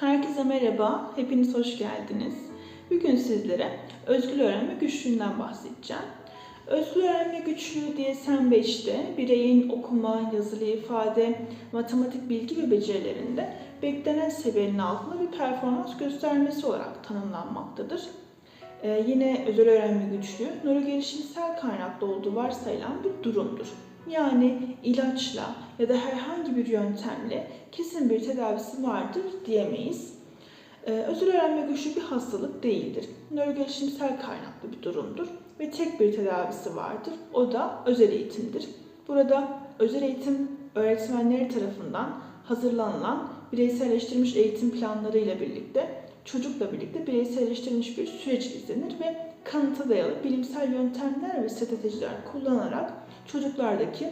Herkese merhaba, hepiniz hoş geldiniz. Bugün sizlere özgül öğrenme güçlüğünden bahsedeceğim. Özgül öğrenme güçlüğü DSM-5'te bireyin okuma, yazılı ifade, matematik bilgi ve becerilerinde beklenen seviyenin altında bir performans göstermesi olarak tanımlanmaktadır. Ee, yine özel öğrenme güçlüğü nörogelişimsel kaynaklı olduğu varsayılan bir durumdur. Yani ilaçla ya da herhangi bir yöntemle kesin bir tedavisi vardır diyemeyiz. Ee, özel öğrenme güçlüğü bir hastalık değildir. Nörogelişimsel kaynaklı bir durumdur ve tek bir tedavisi vardır. O da özel eğitimdir. Burada özel eğitim öğretmenleri tarafından hazırlanılan bireyselleştirilmiş eğitim planları ile birlikte çocukla birlikte bireyselleştirilmiş bir süreç izlenir ve kanıta dayalı bilimsel yöntemler ve stratejiler kullanarak çocuklardaki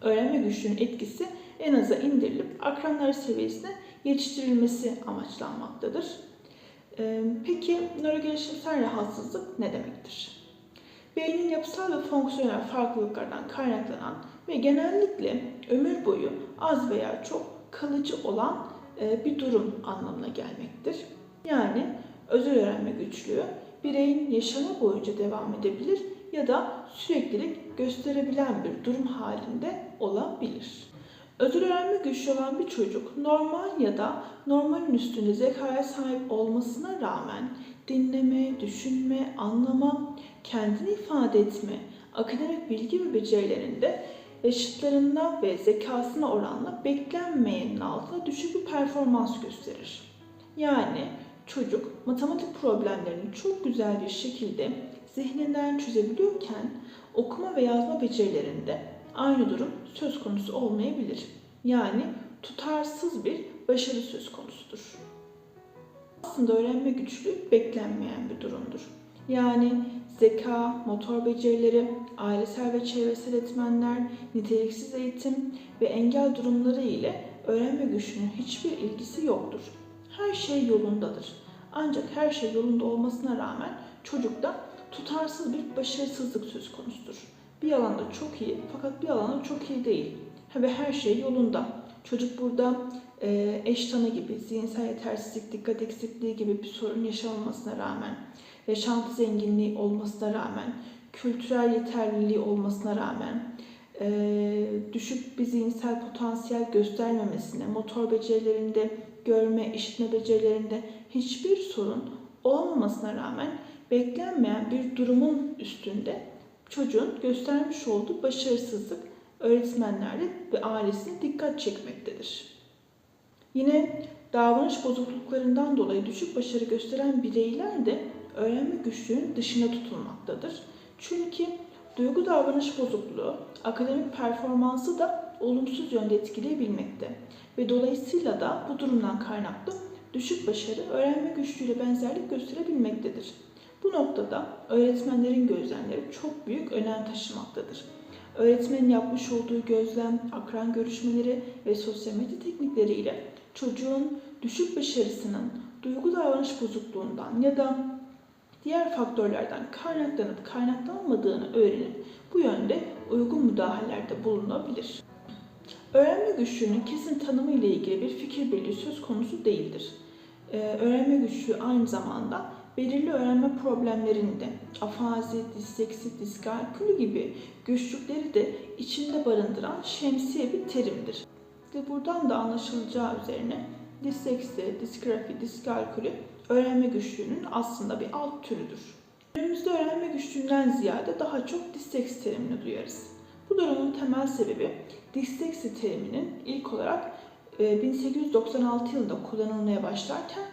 öğrenme güçlüğünün etkisi en aza indirilip akranlar seviyesine yetiştirilmesi amaçlanmaktadır. Ee, Peki nörogelişimsel rahatsızlık ne demektir? Beynin yapısal ve fonksiyonel farklılıklardan kaynaklanan ve genellikle ömür boyu az veya çok kalıcı olan e, bir durum anlamına gelmektir. Yani özel öğrenme güçlüğü bireyin yaşamı boyunca devam edebilir ya da süreklilik gösterebilen bir durum halinde olabilir. Özel öğrenme güçlü olan bir çocuk normal ya da normalin üstünde zekaya sahip olmasına rağmen dinleme, düşünme, anlama, kendini ifade etme, akademik bilgi ve becerilerinde yaşıtlarına ve zekasına oranla beklenmeyenin altında düşük bir performans gösterir. Yani çocuk matematik problemlerini çok güzel bir şekilde zihninden çözebiliyorken okuma ve yazma becerilerinde aynı durum söz konusu olmayabilir. Yani tutarsız bir başarı söz konusudur. Aslında öğrenme güçlüğü beklenmeyen bir durumdur. Yani zeka, motor becerileri, ailesel ve çevresel etmenler, niteliksiz eğitim ve engel durumları ile öğrenme güçlüğünün hiçbir ilgisi yoktur. Her şey yolundadır. Ancak her şey yolunda olmasına rağmen çocukta tutarsız bir başarısızlık söz konusudur. Bir alanda çok iyi fakat bir alanda çok iyi değil. Ve her şey yolunda. Çocuk burada e, eş tanı gibi, zihinsel yetersizlik, dikkat eksikliği gibi bir sorun yaşamamasına rağmen, yaşantı zenginliği olmasına rağmen, kültürel yeterliliği olmasına rağmen, e, düşük bir zihinsel potansiyel göstermemesine, motor becerilerinde, görme, işitme becerilerinde hiçbir sorun olmamasına rağmen beklenmeyen bir durumun üstünde çocuğun göstermiş olduğu başarısızlık öğretmenlerde ve ailesine dikkat çekmektedir. Yine davranış bozukluklarından dolayı düşük başarı gösteren bireyler de öğrenme güçlüğünün dışına tutulmaktadır. Çünkü duygu davranış bozukluğu akademik performansı da olumsuz yönde etkileyebilmekte ve dolayısıyla da bu durumdan kaynaklı düşük başarı öğrenme güçlüğüyle benzerlik gösterebilmektedir. Bu noktada öğretmenlerin gözlemleri çok büyük önem taşımaktadır. Öğretmenin yapmış olduğu gözlem, akran görüşmeleri ve sosyal medya teknikleriyle çocuğun düşük başarısının duygu davranış bozukluğundan ya da diğer faktörlerden kaynaklanıp kaynaklanmadığını öğrenip bu yönde uygun müdahalelerde bulunabilir. Öğrenme güçlüğünün kesin tanımı ile ilgili bir fikir birliği söz konusu değildir. Ee, öğrenme güçlüğü aynı zamanda belirli öğrenme problemlerinde afazi, disleksi, diskalkülü gibi güçlükleri de içinde barındıran şemsiye bir terimdir. Ve buradan da anlaşılacağı üzerine disleksi, disgrafi, diskalkülü öğrenme güçlüğünün aslında bir alt türüdür. Günümüzde öğrenme güçlüğünden ziyade daha çok disleksi terimini duyarız. Bu durumun temel sebebi disleksi teriminin ilk olarak 1896 yılında kullanılmaya başlarken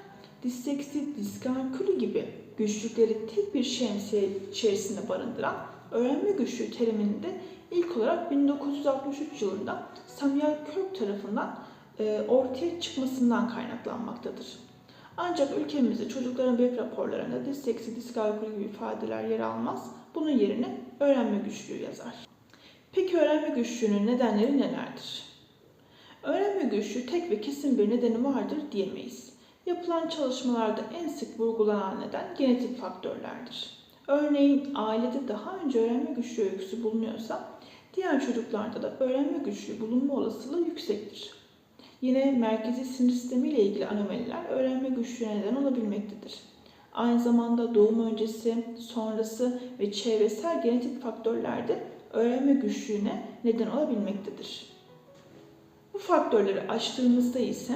disleksi, diskalkülü gibi güçlükleri tek bir şemsiye içerisinde barındıran öğrenme güçlüğü teriminin de ilk olarak 1963 yılında Samuel Kirk tarafından e, ortaya çıkmasından kaynaklanmaktadır. Ancak ülkemizde çocukların web raporlarında disleksi, diskalkülü gibi ifadeler yer almaz. Bunun yerine öğrenme güçlüğü yazar. Peki öğrenme güçlüğünün nedenleri nelerdir? Öğrenme güçlüğü tek ve kesin bir nedeni vardır diyemeyiz. Yapılan çalışmalarda en sık vurgulanan neden genetik faktörlerdir. Örneğin ailede daha önce öğrenme güçlüğü öyküsü bulunuyorsa diğer çocuklarda da öğrenme güçlüğü bulunma olasılığı yüksektir. Yine merkezi sinir sistemi ile ilgili anomaliler öğrenme güçlüğüne neden olabilmektedir. Aynı zamanda doğum öncesi, sonrası ve çevresel genetik faktörler de öğrenme güçlüğüne neden olabilmektedir. Bu faktörleri açtığımızda ise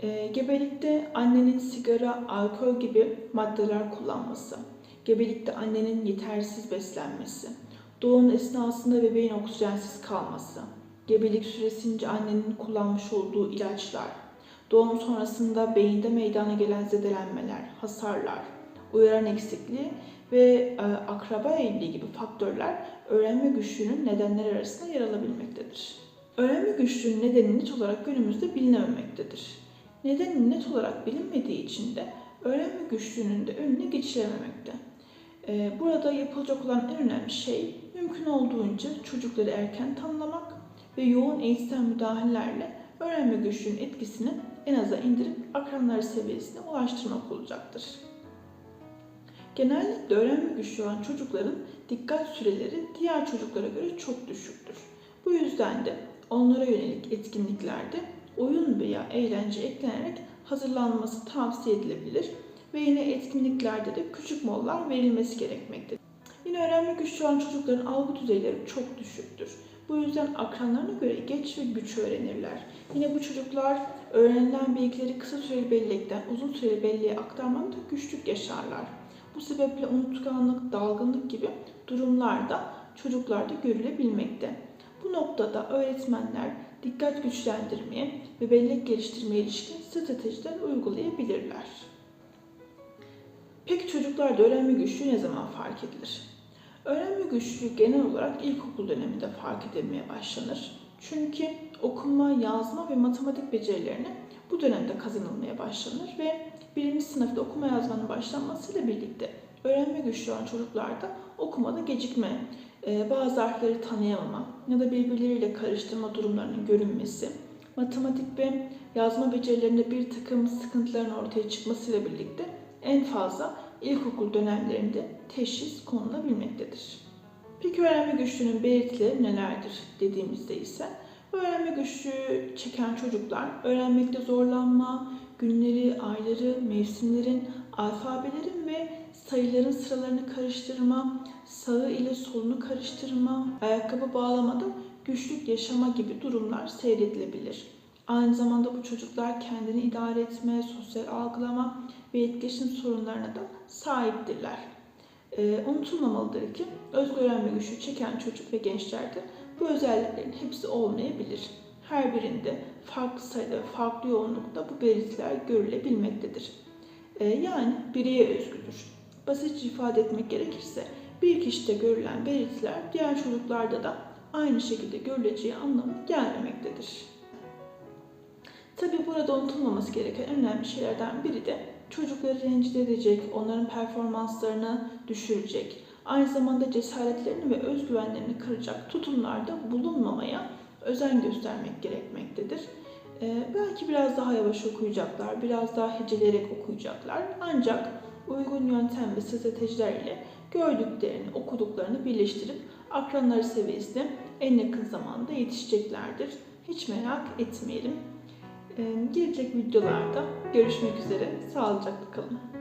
e, gebelikte annenin sigara, alkol gibi maddeler kullanması, gebelikte annenin yetersiz beslenmesi, doğum esnasında bebeğin oksijensiz kalması, gebelik süresince annenin kullanmış olduğu ilaçlar, doğum sonrasında beyinde meydana gelen zedelenmeler, hasarlar, uyaran eksikliği ve e, akraba evliliği gibi faktörler öğrenme güçlüğünün nedenleri arasında yer alabilmektedir. Öğrenme güçlüğünün nedeni net olarak günümüzde bilinememektedir. Nedeni net olarak bilinmediği için de öğrenme güçlüğünün de önüne geçilememekte. E, burada yapılacak olan en önemli şey mümkün olduğunca çocukları erken tanımlamak ve yoğun eğitsel müdahalelerle öğrenme güçlüğünün etkisini en aza indirip akranları seviyesine ulaştırmak olacaktır. Genellikle öğrenme güçlüğü olan çocukların dikkat süreleri diğer çocuklara göre çok düşüktür. Bu yüzden de onlara yönelik etkinliklerde oyun veya eğlence eklenerek hazırlanması tavsiye edilebilir ve yine etkinliklerde de küçük molalar verilmesi gerekmektedir. Yine öğrenme güçlüğü olan çocukların algı düzeyleri çok düşüktür. Bu yüzden akranlarına göre geç ve güç öğrenirler. Yine bu çocuklar öğrenilen bilgileri kısa süreli bellekten uzun süreli belleğe aktarmakta güçlük yaşarlar. Bu sebeple unutkanlık, dalgınlık gibi durumlarda çocuklarda görülebilmekte. Bu noktada öğretmenler dikkat güçlendirmeye ve bellek geliştirmeye ilişkin stratejiler uygulayabilirler. Peki çocuklarda öğrenme güçlüğü ne zaman fark edilir? Öğrenme güçlüğü genel olarak ilkokul döneminde fark edilmeye başlanır. Çünkü okuma, yazma ve matematik becerilerini bu dönemde kazanılmaya başlanır ve birinci sınıfta okuma yazmanın başlanmasıyla birlikte öğrenme güçlüğü olan çocuklarda okumada gecikme, e, bazı harfleri tanıyamama ya da birbirleriyle karıştırma durumlarının görünmesi, matematik ve yazma becerilerinde bir takım sıkıntıların ortaya çıkmasıyla birlikte en fazla ilkokul dönemlerinde teşhis konulabilmektedir. Peki öğrenme güçlüğünün belirtileri nelerdir dediğimizde ise öğrenme güçlüğü çeken çocuklar öğrenmekte zorlanma, günleri, ayları, mevsimlerin, alfabelerin ve sayıların sıralarını karıştırma, sağı ile solunu karıştırma, ayakkabı bağlamada güçlük yaşama gibi durumlar seyredilebilir. Aynı zamanda bu çocuklar kendini idare etme, sosyal algılama ve etkileşim sorunlarına da sahiptirler. Ee, unutulmamalıdır ki özgür öğrenme güçlüğü çeken çocuk ve gençlerde bu özelliklerin hepsi olmayabilir. Her birinde farklı sayıda ve farklı yoğunlukta bu belirtiler görülebilmektedir. Ee, yani bireye özgüdür. Basitçe ifade etmek gerekirse bir kişide görülen belirtiler diğer çocuklarda da aynı şekilde görüleceği anlamı gelmemektedir. Tabi burada unutulmaması gereken önemli şeylerden biri de çocukları rencide edecek, onların performanslarını düşürecek, aynı zamanda cesaretlerini ve özgüvenlerini kıracak tutumlarda bulunmamaya özen göstermek gerekmektedir. Ee, belki biraz daha yavaş okuyacaklar, biraz daha heceleyerek okuyacaklar. Ancak uygun yöntem ve stratejiler ile gördüklerini, okuduklarını birleştirip akranları seviyesinde en yakın zamanda yetişeceklerdir. Hiç merak etmeyelim. Ee, gelecek videolarda görüşmek üzere. Sağlıcakla kalın.